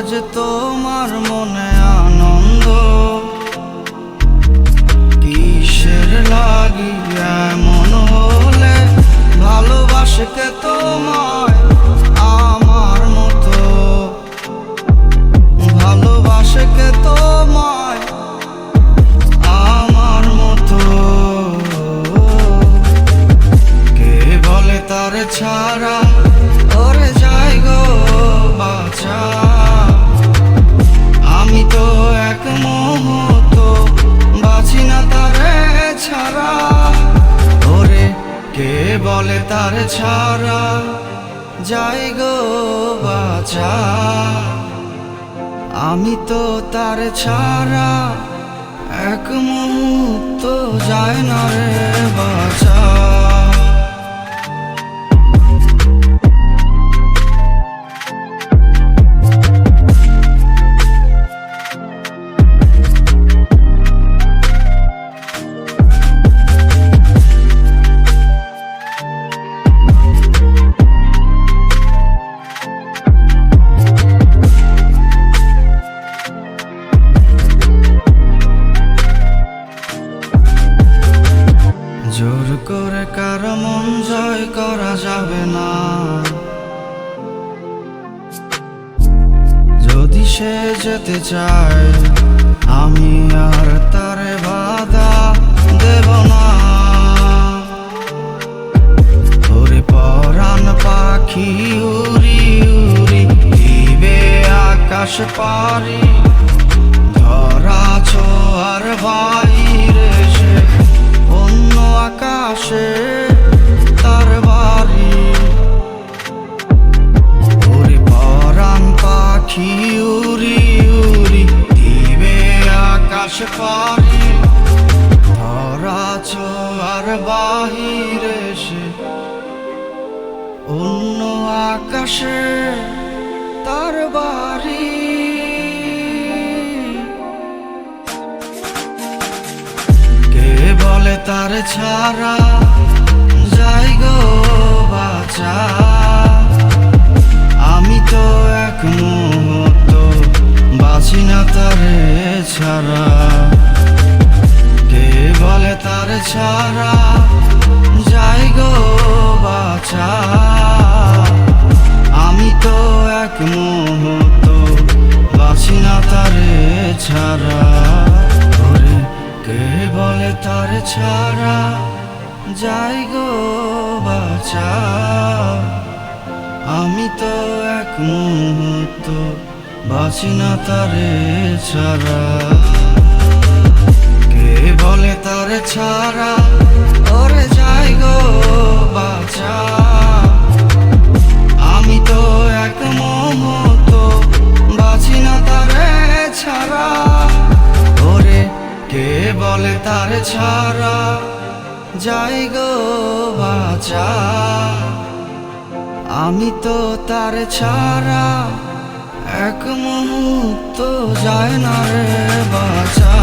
আজ তোমার মনে আনন্দ। কিসের লাগি এমন হলে ভালোবাসে কে তোমায় আমার মতো? তোমায় আমার মতো? কে বলে তার ছাড়া বলে তার ছাড়া যাই গো বাছা। আমি তো তার ছাড়া এক মুহূর্ত যায় না রে বাছা। সে যেতে চায়। আমি আর তারে বাধা দেব না। ওরে পরাণ পাখি, উড়ি উড়ি, দিবে আকাশ পারি ধরা ছোয়ার বাইরে সে অন্য আকাশে উড়ি উড়ি দিবে আকাশ পারি। ধরা ছোয়ার বাহিরে সে অন্য আকাশে তার বাড়ি। কে বলে তার ছাড়া যাই গো বাছা আমি তো এক মুহূর্ত বাঁচি না তারে ছাড়া। কে বলে তার ছাড়া? যাই গো বাছা। আমি তো এক মুহূর্ত বাঁচি না তারে ছাড়া। ওরে, কে বলে তার ছাড়া? যাই গো বাছা। আমি তো এক মুহূর্ত বাঁচি না তারে ছাড়া। কে বলে তারে ছাড়া? ওরে যাই গো বাছা আমি তো এক মুহূর্ত বাঁচি না তারে ছাড়া। ওরে কে বলে তারে ছাড়া? যাই গো বাছা আমি তো তার ছাড়া। এক মুহূর্ত যায় না রে বাছা